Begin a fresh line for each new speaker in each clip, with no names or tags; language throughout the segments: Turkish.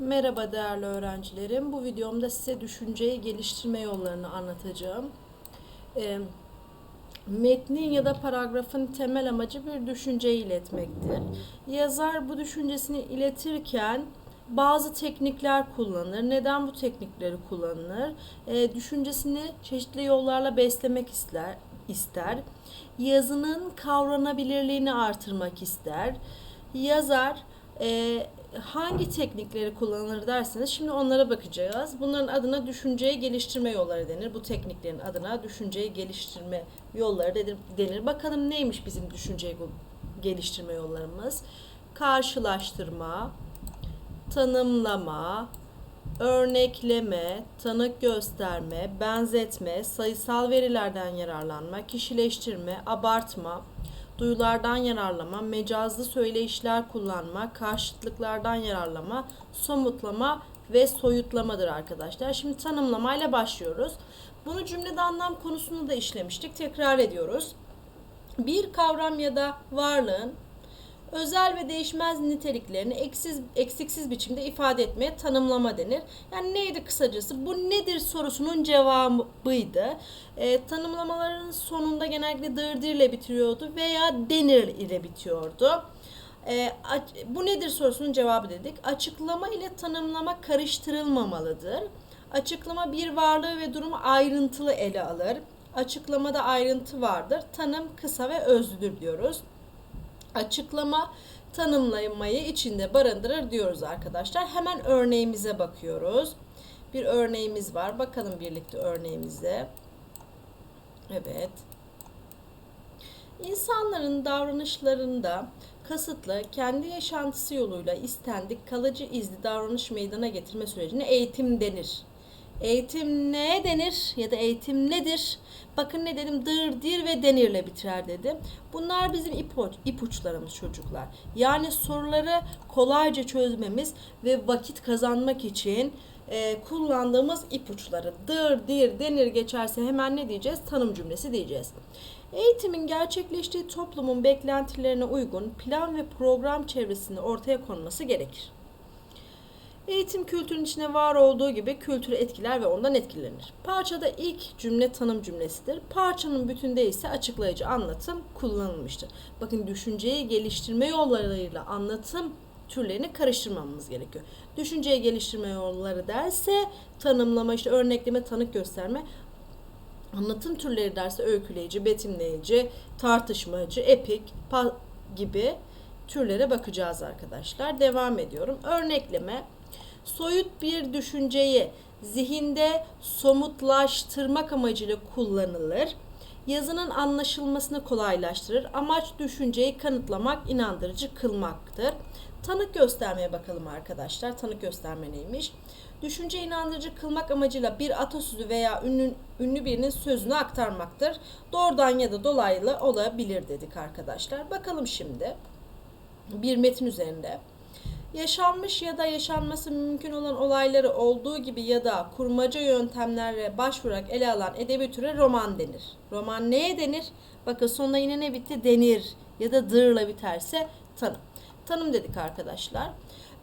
Merhaba değerli öğrencilerim. Bu videomda size düşünceyi geliştirme yollarını anlatacağım. Ee, metnin ya da paragrafın temel amacı bir düşünceyi iletmektir. Yazar bu düşüncesini iletirken bazı teknikler kullanır. Neden bu teknikleri kullanır? Ee, düşüncesini çeşitli yollarla beslemek ister. ister. Yazının kavranabilirliğini artırmak ister. Yazar e, hangi teknikleri kullanılır derseniz şimdi onlara bakacağız. Bunların adına düşünceyi geliştirme yolları denir. Bu tekniklerin adına düşünceyi geliştirme yolları denir. Bakalım neymiş bizim düşünceyi geliştirme yollarımız? Karşılaştırma, tanımlama, örnekleme, tanık gösterme, benzetme, sayısal verilerden yararlanma, kişileştirme, abartma, duyulardan yararlama, mecazlı söyleyişler kullanma, karşıtlıklardan yararlama, somutlama ve soyutlamadır arkadaşlar. Şimdi tanımlamayla başlıyoruz. Bunu cümlede anlam konusunda da işlemiştik. Tekrar ediyoruz. Bir kavram ya da varlığın özel ve değişmez niteliklerini eksiz, eksiksiz biçimde ifade etmeye tanımlama denir. Yani neydi kısacası? Bu nedir sorusunun cevabıydı. E, tanımlamaların sonunda genellikle dırdır ile bitiriyordu veya denir ile bitiyordu. E, bu nedir sorusunun cevabı dedik. Açıklama ile tanımlama karıştırılmamalıdır. Açıklama bir varlığı ve durumu ayrıntılı ele alır. Açıklamada ayrıntı vardır. Tanım kısa ve özlüdür diyoruz açıklama tanımlamayı içinde barındırır diyoruz arkadaşlar. Hemen örneğimize bakıyoruz. Bir örneğimiz var. Bakalım birlikte örneğimize. Evet. İnsanların davranışlarında kasıtlı kendi yaşantısı yoluyla istendik kalıcı izli davranış meydana getirme sürecine eğitim denir. Eğitim ne denir ya da eğitim nedir? Bakın ne dedim dır dir ve denirle bitirer dedim. Bunlar bizim ipuç, ipuçlarımız çocuklar. Yani soruları kolayca çözmemiz ve vakit kazanmak için e, kullandığımız ipuçları. Dır dir denir geçerse hemen ne diyeceğiz? Tanım cümlesi diyeceğiz. Eğitimin gerçekleştiği toplumun beklentilerine uygun plan ve program çevresinde ortaya konması gerekir. Eğitim kültürün içine var olduğu gibi kültürü etkiler ve ondan etkilenir. Parçada ilk cümle tanım cümlesidir. Parçanın bütünde ise açıklayıcı anlatım kullanılmıştır. Bakın düşünceyi geliştirme yollarıyla anlatım türlerini karıştırmamamız gerekiyor. Düşünceyi geliştirme yolları derse tanımlama, işte örnekleme, tanık gösterme, anlatım türleri derse öyküleyici, betimleyici, tartışmacı, epik gibi türlere bakacağız arkadaşlar. Devam ediyorum. Örnekleme soyut bir düşünceyi zihinde somutlaştırmak amacıyla kullanılır. Yazının anlaşılmasını kolaylaştırır. Amaç düşünceyi kanıtlamak, inandırıcı kılmaktır. Tanık göstermeye bakalım arkadaşlar. Tanık gösterme neymiş? Düşünce inandırıcı kılmak amacıyla bir atasözü veya ünlü, ünlü birinin sözünü aktarmaktır. Doğrudan ya da dolaylı olabilir dedik arkadaşlar. Bakalım şimdi bir metin üzerinde yaşanmış ya da yaşanması mümkün olan olayları olduğu gibi ya da kurmaca yöntemlerle başvurarak ele alan edebi türe roman denir. Roman neye denir? Bakın sonunda yine ne bitti? Denir ya da dırla biterse tanım. Tanım dedik arkadaşlar.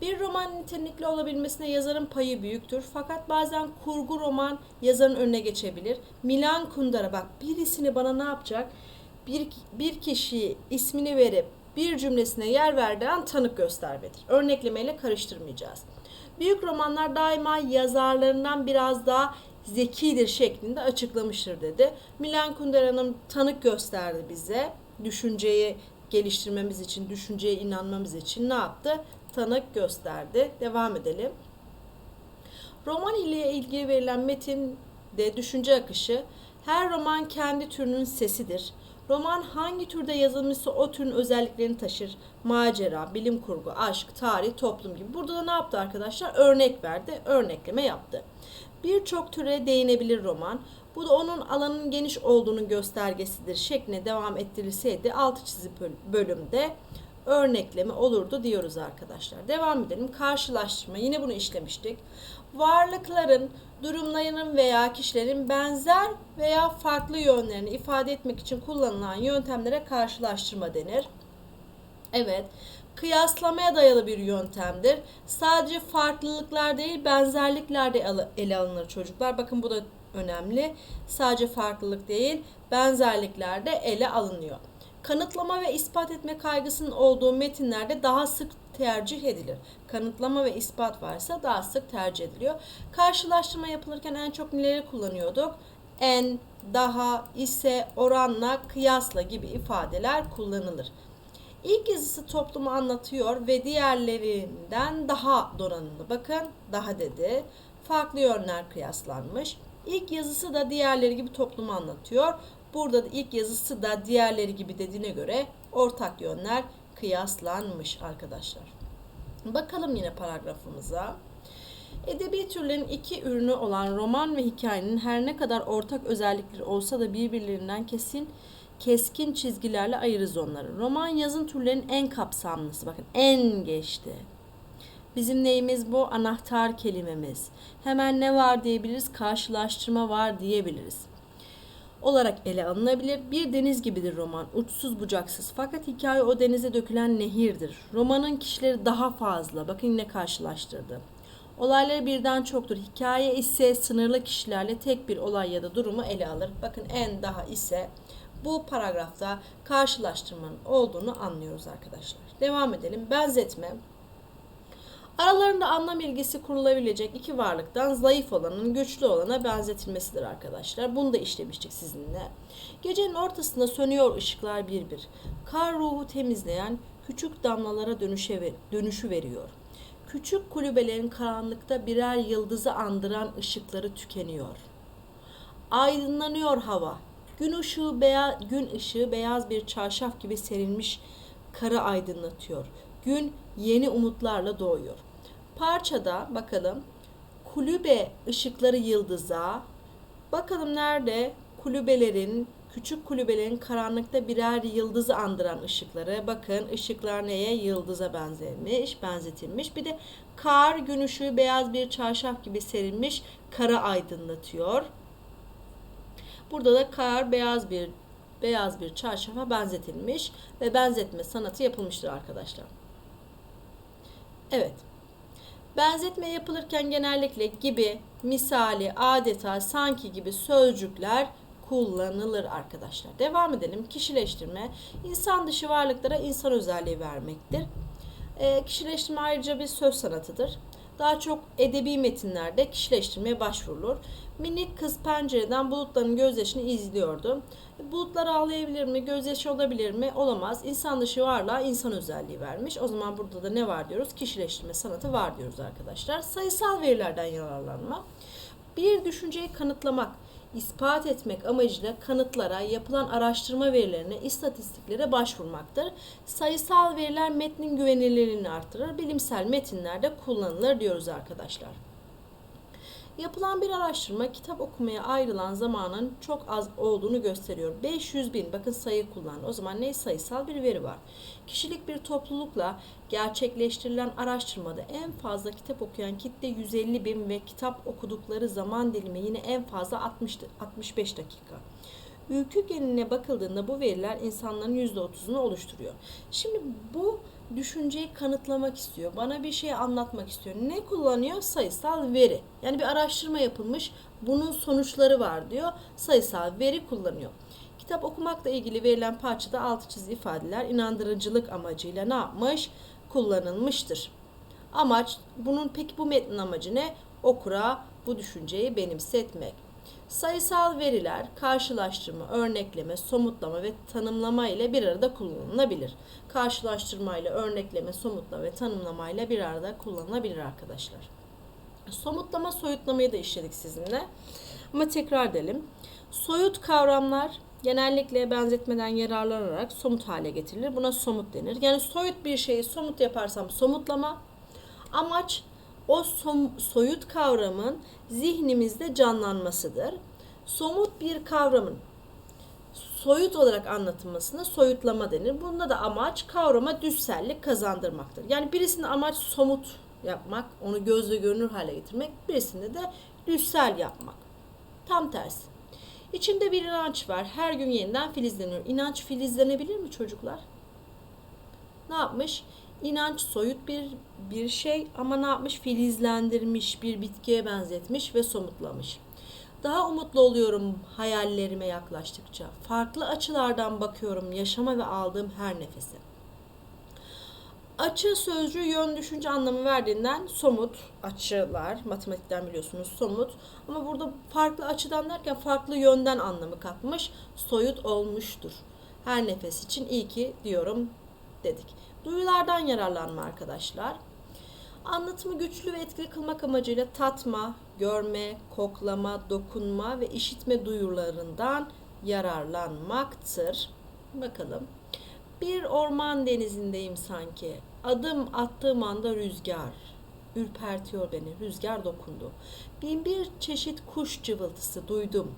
Bir roman nitelikli olabilmesine yazarın payı büyüktür. Fakat bazen kurgu roman yazarın önüne geçebilir. Milan Kundera bak birisini bana ne yapacak? Bir, bir kişiyi ismini verip bir cümlesine yer verdiği an tanık göstermedir. Örneklemeyle karıştırmayacağız. Büyük romanlar daima yazarlarından biraz daha zekidir şeklinde açıklamıştır dedi. Milan Kundera'nın tanık gösterdi bize. Düşünceyi geliştirmemiz için, düşünceye inanmamız için ne yaptı? Tanık gösterdi. Devam edelim. Roman ile ilgili verilen metin de düşünce akışı her roman kendi türünün sesidir. Roman hangi türde yazılmışsa o türün özelliklerini taşır. Macera, bilim kurgu, aşk, tarih, toplum gibi. Burada da ne yaptı arkadaşlar? Örnek verdi, örnekleme yaptı. Birçok türe değinebilir roman. Bu da onun alanın geniş olduğunun göstergesidir şeklinde devam ettirilseydi altı çizim bölümde örnekleme olurdu diyoruz arkadaşlar. Devam edelim. Karşılaştırma. Yine bunu işlemiştik. Varlıkların, durumlarının veya kişilerin benzer veya farklı yönlerini ifade etmek için kullanılan yöntemlere karşılaştırma denir. Evet, kıyaslamaya dayalı bir yöntemdir. Sadece farklılıklar değil benzerlikler de ele alınır çocuklar. Bakın bu da önemli. Sadece farklılık değil benzerlikler de ele alınıyor. Kanıtlama ve ispat etme kaygısının olduğu metinlerde daha sık tercih edilir. Kanıtlama ve ispat varsa daha sık tercih ediliyor. Karşılaştırma yapılırken en çok neleri kullanıyorduk? En, daha, ise, oranla, kıyasla gibi ifadeler kullanılır. İlk yazısı toplumu anlatıyor ve diğerlerinden daha donanımlı. Bakın daha dedi. Farklı yönler kıyaslanmış. İlk yazısı da diğerleri gibi toplumu anlatıyor. Burada da ilk yazısı da diğerleri gibi dediğine göre ortak yönler kıyaslanmış arkadaşlar. Bakalım yine paragrafımıza. Edebi türlerin iki ürünü olan roman ve hikayenin her ne kadar ortak özellikleri olsa da birbirlerinden kesin keskin çizgilerle ayırırız onları. Roman yazın türlerinin en kapsamlısı. Bakın en geçti. Bizim neyimiz bu? Anahtar kelimemiz. Hemen ne var diyebiliriz? Karşılaştırma var diyebiliriz. Olarak ele alınabilir. Bir deniz gibidir roman. Uçsuz bucaksız. Fakat hikaye o denize dökülen nehirdir. Romanın kişileri daha fazla. Bakın yine karşılaştırdı. Olayları birden çoktur. Hikaye ise sınırlı kişilerle tek bir olay ya da durumu ele alır. Bakın en daha ise bu paragrafta karşılaştırmanın olduğunu anlıyoruz arkadaşlar. Devam edelim. Benzetme. Aralarında anlam ilgisi kurulabilecek iki varlıktan zayıf olanın güçlü olana benzetilmesidir arkadaşlar. Bunu da işlemiştik sizinle. Gecenin ortasında sönüyor ışıklar bir bir. Kar ruhu temizleyen küçük damlalara dönüşe dönüşü veriyor. Küçük kulübelerin karanlıkta birer yıldızı andıran ışıkları tükeniyor. Aydınlanıyor hava. Gün ışığı beyaz, gün ışığı beyaz bir çarşaf gibi serilmiş karı aydınlatıyor. Gün yeni umutlarla doğuyor. Parçada bakalım kulübe ışıkları yıldıza. Bakalım nerede kulübelerin küçük kulübelerin karanlıkta birer yıldızı andıran ışıkları. Bakın ışıklar neye? Yıldıza benzemiş, benzetilmiş. Bir de kar gün ışığı beyaz bir çarşaf gibi serilmiş karı aydınlatıyor. Burada da kar beyaz bir beyaz bir çarşafa benzetilmiş ve benzetme sanatı yapılmıştır arkadaşlar. Evet. Benzetme yapılırken genellikle gibi, misali, adeta, sanki gibi sözcükler kullanılır arkadaşlar. Devam edelim. Kişileştirme insan dışı varlıklara insan özelliği vermektir. E, kişileştirme ayrıca bir söz sanatıdır. Daha çok edebi metinlerde kişileştirmeye başvurulur. Minik kız pencereden bulutların gözyaşını izliyordu. Bulutlar ağlayabilir mi? Gözyaşı olabilir mi? Olamaz. İnsan dışı varlığa insan özelliği vermiş. O zaman burada da ne var diyoruz? Kişileştirme sanatı var diyoruz arkadaşlar. Sayısal verilerden yararlanma. Bir düşünceyi kanıtlamak, ispat etmek amacıyla kanıtlara, yapılan araştırma verilerine, istatistiklere başvurmaktır. Sayısal veriler metnin güvenilirliğini artırır. Bilimsel metinlerde kullanılır diyoruz arkadaşlar. Yapılan bir araştırma kitap okumaya ayrılan zamanın çok az olduğunu gösteriyor. 500 bin bakın sayı kullandı. O zaman ne sayısal bir veri var. Kişilik bir toplulukla gerçekleştirilen araştırmada en fazla kitap okuyan kitle 150 bin ve kitap okudukları zaman dilimi yine en fazla 60, 65 dakika. Ülkü geneline bakıldığında bu veriler insanların %30'unu oluşturuyor. Şimdi bu düşünceyi kanıtlamak istiyor. Bana bir şey anlatmak istiyor. Ne kullanıyor? Sayısal veri. Yani bir araştırma yapılmış. Bunun sonuçları var diyor. Sayısal veri kullanıyor. Kitap okumakla ilgili verilen parçada altı çizili ifadeler inandırıcılık amacıyla ne yapmış? Kullanılmıştır. Amaç bunun peki bu metnin amacı ne? Okura bu düşünceyi benimsetmek. Sayısal veriler karşılaştırma, örnekleme, somutlama ve tanımlama ile bir arada kullanılabilir. Karşılaştırma ile örnekleme, somutlama ve tanımlama ile bir arada kullanılabilir arkadaşlar. Somutlama, soyutlamayı da işledik sizinle. Ama tekrar edelim. Soyut kavramlar genellikle benzetmeden yararlanarak somut hale getirilir. Buna somut denir. Yani soyut bir şeyi somut yaparsam somutlama. Amaç o soyut kavramın zihnimizde canlanmasıdır. Somut bir kavramın soyut olarak anlatılmasına soyutlama denir. Bunda da amaç kavrama düzsellik kazandırmaktır. Yani birisinin amaç somut yapmak, onu gözle görünür hale getirmek, birisinde de düzsel yapmak. Tam tersi. İçinde bir inanç var. Her gün yeniden filizleniyor. İnanç filizlenebilir mi çocuklar? Ne yapmış? İnanç soyut bir bir şey ama ne yapmış? Filizlendirmiş, bir bitkiye benzetmiş ve somutlamış. Daha umutlu oluyorum hayallerime yaklaştıkça. Farklı açılardan bakıyorum yaşama ve aldığım her nefese. Açı sözcüğü yön düşünce anlamı verdiğinden somut açılar, matematikten biliyorsunuz somut. Ama burada farklı açıdan derken farklı yönden anlamı katmış, soyut olmuştur. Her nefes için iyi ki diyorum dedik. Duyulardan yararlanma arkadaşlar. Anlatımı güçlü ve etkili kılmak amacıyla tatma, görme, koklama, dokunma ve işitme duyularından yararlanmaktır. Bakalım. Bir orman denizindeyim sanki. Adım attığım anda rüzgar. Ürpertiyor beni. Rüzgar dokundu. Bin bir çeşit kuş cıvıltısı duydum.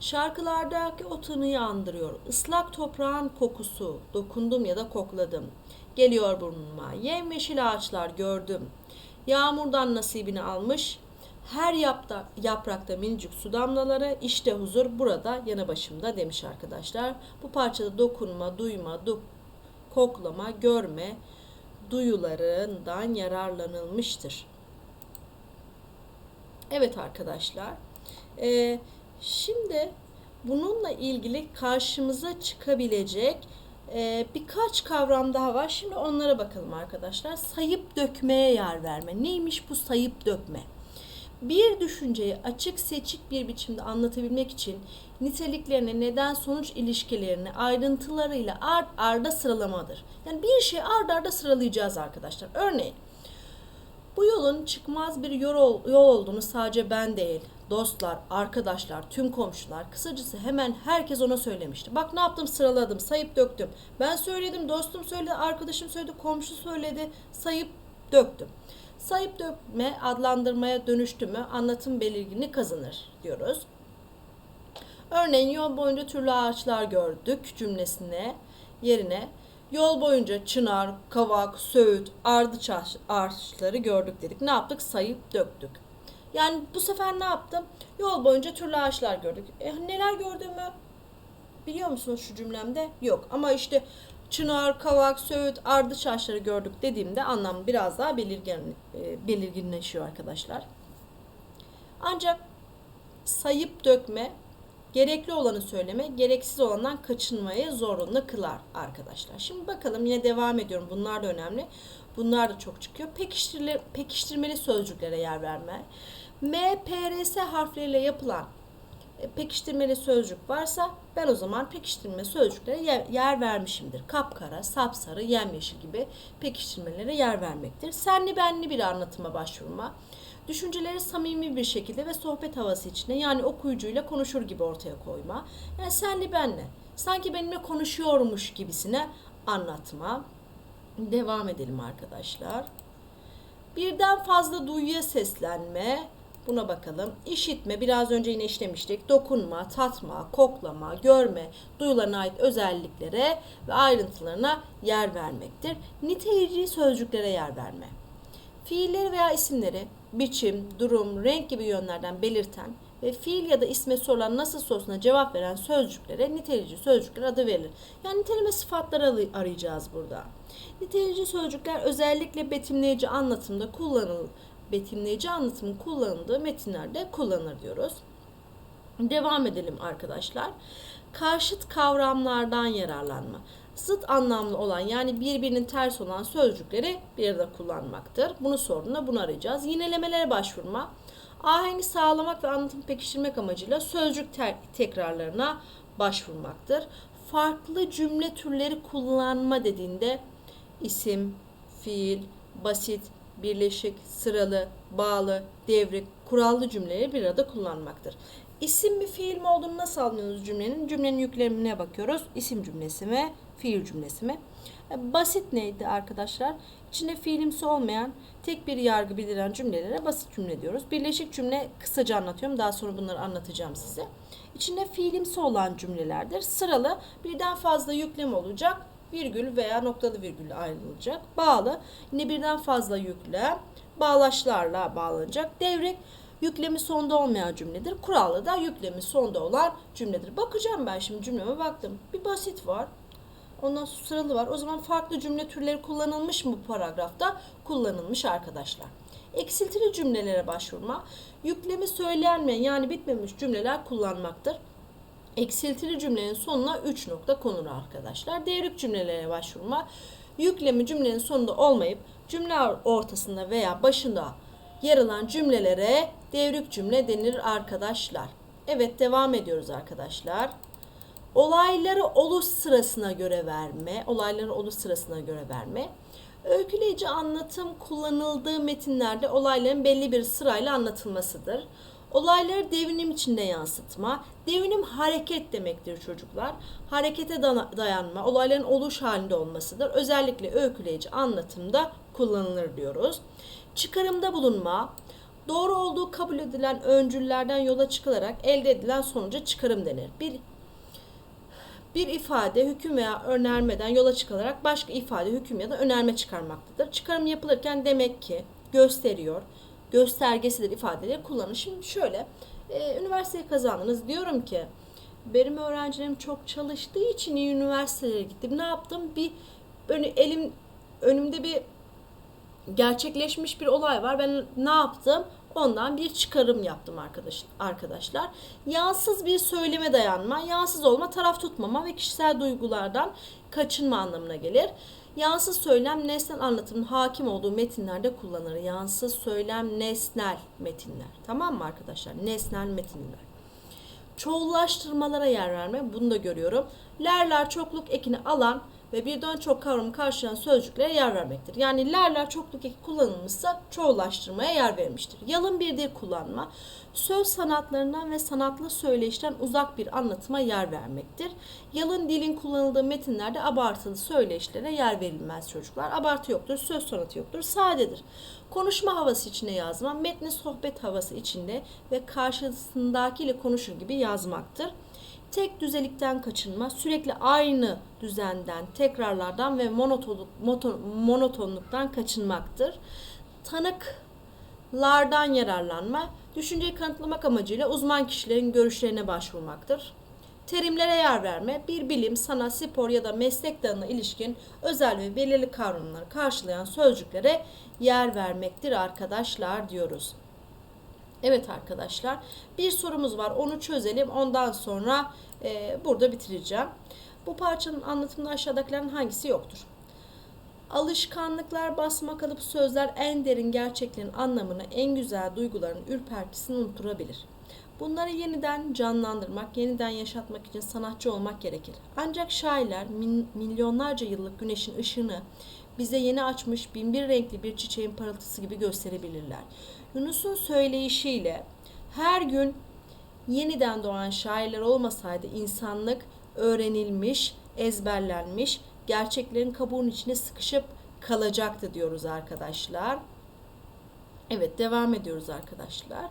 Şarkılardaki o tınıyı andırıyor. Islak toprağın kokusu. Dokundum ya da kokladım. Geliyor burnuma. Yemyeşil ağaçlar gördüm. Yağmurdan nasibini almış. Her yapta, yaprakta minicik su damlaları. İşte huzur burada yanı başımda demiş arkadaşlar. Bu parçada dokunma, duyma, du- koklama, görme duyularından yararlanılmıştır. Evet arkadaşlar. Ee, şimdi bununla ilgili karşımıza çıkabilecek e, birkaç kavram daha var. Şimdi onlara bakalım arkadaşlar. Sayıp dökmeye yer verme. Neymiş bu sayıp dökme? Bir düşünceyi açık seçik bir biçimde anlatabilmek için niteliklerini, neden sonuç ilişkilerini ayrıntılarıyla ard arda sıralamadır. Yani bir şey ard arda sıralayacağız arkadaşlar. Örneğin bu yolun çıkmaz bir yol, yol olduğunu sadece ben değil, dostlar, arkadaşlar, tüm komşular, kısacası hemen herkes ona söylemişti. Bak ne yaptım sıraladım, sayıp döktüm. Ben söyledim, dostum söyledi, arkadaşım söyledi, komşu söyledi, sayıp döktüm. Sayıp dökme adlandırmaya dönüştü mü anlatım belirgini kazanır diyoruz. Örneğin yol boyunca türlü ağaçlar gördük cümlesine yerine yol boyunca çınar, kavak, söğüt, ardıç ağaç- ağaçları gördük dedik. Ne yaptık? Sayıp döktük. Yani bu sefer ne yaptım? Yol boyunca türlü ağaçlar gördük. E, neler gördüğümü biliyor musunuz şu cümlemde? Yok. Ama işte çınar, kavak, söğüt, ardıç ağaçları gördük dediğimde anlam biraz daha belirgin, e, belirginleşiyor arkadaşlar. Ancak sayıp dökme gerekli olanı söyleme, gereksiz olandan kaçınmayı zorunlu kılar arkadaşlar. Şimdi bakalım yine devam ediyorum. Bunlar da önemli. Bunlar da çok çıkıyor. Pekiştirili, pekiştirmeli sözcüklere yer verme. M, P, R, S harfleriyle yapılan e, pekiştirmeli sözcük varsa ben o zaman pekiştirme sözcüklere yer, yer vermişimdir. Kapkara, sapsarı, yemyeşil gibi pekiştirmelere yer vermektir. Senli benli bir anlatıma başvurma. Düşünceleri samimi bir şekilde ve sohbet havası içinde yani okuyucuyla konuşur gibi ortaya koyma. Yani senli benle sanki benimle konuşuyormuş gibisine anlatma. Devam edelim arkadaşlar. Birden fazla duyuya seslenme. Buna bakalım. İşitme, biraz önce yine işlemiştik. Dokunma, tatma, koklama, görme, duyularına ait özelliklere ve ayrıntılarına yer vermektir. Nitelici sözcüklere yer verme. Fiilleri veya isimleri biçim, durum, renk gibi yönlerden belirten ve fiil ya da isme sorulan nasıl sorusuna cevap veren sözcüklere nitelici sözcükler adı verilir. Yani niteleme sıfatları arayacağız burada. Nitelici sözcükler özellikle betimleyici anlatımda kullanılır. Betimleyici anlatımın kullanıldığı metinlerde kullanılır diyoruz. Devam edelim arkadaşlar. Karşıt kavramlardan yararlanma. Zıt anlamlı olan yani birbirinin ters olan sözcükleri bir arada kullanmaktır. Bunu sorduğunda bunu arayacağız. Yinelemelere başvurma. Ahengi sağlamak ve anlatım pekiştirmek amacıyla sözcük ter- tekrarlarına başvurmaktır. Farklı cümle türleri kullanma dediğinde isim, fiil, basit, birleşik, sıralı, bağlı, devrik, kurallı cümleleri bir arada kullanmaktır. İsim mi fiil mi olduğunu nasıl anlıyoruz cümlenin? Cümlenin yüklemine bakıyoruz. İsim cümlesi mi, fiil cümlesi mi? E, Basit neydi arkadaşlar? İçinde fiilimsi olmayan tek bir yargı bildiren cümlelere basit cümle diyoruz. Birleşik cümle kısaca anlatıyorum. Daha sonra bunları anlatacağım size. İçinde fiilimsi olan cümlelerdir. Sıralı birden fazla yüklem olacak. Virgül veya noktalı virgülle ayrılacak. Bağlı yine birden fazla yüklem bağlaçlarla bağlanacak. Devrek yüklemi sonda olmayan cümledir. Kurallı da yüklemi sonda olan cümledir. Bakacağım ben şimdi cümleme baktım. Bir basit var. Ondan sonra sıralı var. O zaman farklı cümle türleri kullanılmış mı bu paragrafta? Kullanılmış arkadaşlar. Eksiltili cümlelere başvurma. Yüklemi söylenmeyen yani bitmemiş cümleler kullanmaktır. Eksiltili cümlenin sonuna 3 nokta konur arkadaşlar. Devrik cümlelere başvurma. Yüklemi cümlenin sonunda olmayıp cümle ortasında veya başında yer alan cümlelere devrik cümle denir arkadaşlar. Evet devam ediyoruz arkadaşlar. Olayları oluş sırasına göre verme, olayları oluş sırasına göre verme. Öyküleyici anlatım kullanıldığı metinlerde olayların belli bir sırayla anlatılmasıdır. Olayları devinim içinde yansıtma. Devinim hareket demektir çocuklar. Harekete dayanma, olayların oluş halinde olmasıdır. Özellikle öyküleyici anlatımda kullanılır diyoruz. Çıkarımda bulunma. Doğru olduğu kabul edilen öncüllerden yola çıkılarak elde edilen sonuca çıkarım denir. Bir bir ifade hüküm veya önermeden yola çıkılarak başka ifade hüküm ya da önerme çıkarmaktadır. Çıkarım yapılırken demek ki gösteriyor, göstergesidir ifadeleri kullanın. Şimdi şöyle, e, üniversiteyi kazandınız. Diyorum ki benim öğrencilerim çok çalıştığı için iyi üniversitelere gittim. Ne yaptım? Bir böyle elim önümde bir gerçekleşmiş bir olay var. Ben ne yaptım? Ondan bir çıkarım yaptım arkadaş, arkadaşlar. Yansız bir söyleme dayanma, yansız olma, taraf tutmama ve kişisel duygulardan kaçınma anlamına gelir. Yansız söylem nesnel anlatımın hakim olduğu metinlerde kullanılır. Yansız söylem nesnel metinler. Tamam mı arkadaşlar? Nesnel metinler. Çoğullaştırmalara yer verme. Bunu da görüyorum. Lerler çokluk ekini alan ve birden çok kavramı karşılayan sözcüklere yer vermektir. Yani lerler çokluk eki kullanılmışsa çoğullaştırmaya yer vermiştir. Yalın bir dil kullanma, söz sanatlarından ve sanatlı söyleyişten uzak bir anlatıma yer vermektir. Yalın dilin kullanıldığı metinlerde abartılı söyleyişlere yer verilmez çocuklar. Abartı yoktur, söz sanatı yoktur, sadedir. Konuşma havası içinde yazma, metni sohbet havası içinde ve karşısındakiyle konuşur gibi yazmaktır. Tek düzelikten kaçınma, sürekli aynı düzenden, tekrarlardan ve monotonluk, moto- monotonluktan kaçınmaktır. Tanıklardan yararlanma, düşünceyi kanıtlamak amacıyla uzman kişilerin görüşlerine başvurmaktır. Terimlere yer verme, bir bilim, sanat, spor ya da meslek dalına ilişkin özel ve belirli kavramları karşılayan sözcüklere yer vermektir arkadaşlar diyoruz. Evet arkadaşlar bir sorumuz var onu çözelim ondan sonra e, burada bitireceğim. Bu parçanın anlatımında aşağıdakilerin hangisi yoktur? Alışkanlıklar, basma kalıp sözler en derin gerçeklerin anlamını, en güzel duyguların ürpertisini unutturabilir. Bunları yeniden canlandırmak, yeniden yaşatmak için sanatçı olmak gerekir. Ancak şairler milyonlarca yıllık güneşin ışığını bize yeni açmış binbir renkli bir çiçeğin parıltısı gibi gösterebilirler. Yunus'un söyleyişiyle her gün yeniden doğan şairler olmasaydı insanlık öğrenilmiş, ezberlenmiş, gerçeklerin kabuğunun içine sıkışıp kalacaktı diyoruz arkadaşlar. Evet devam ediyoruz arkadaşlar.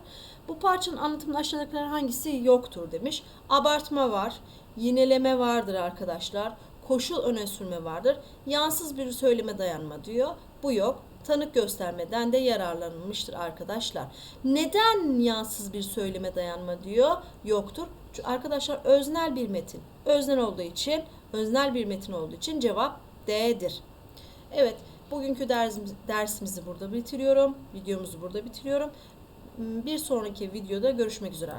Bu parçanın anlatımında aşağıdakiler hangisi yoktur demiş. Abartma var, yineleme vardır arkadaşlar. Koşul öne sürme vardır. Yansız bir söyleme dayanma diyor. Bu yok. Tanık göstermeden de yararlanılmıştır arkadaşlar. Neden yansız bir söyleme dayanma diyor? Yoktur. Çünkü arkadaşlar öznel bir metin. Öznel olduğu için, öznel bir metin olduğu için cevap D'dir. Evet, bugünkü dersimizi, dersimizi burada bitiriyorum. Videomuzu burada bitiriyorum. Bir sonraki videoda görüşmek üzere.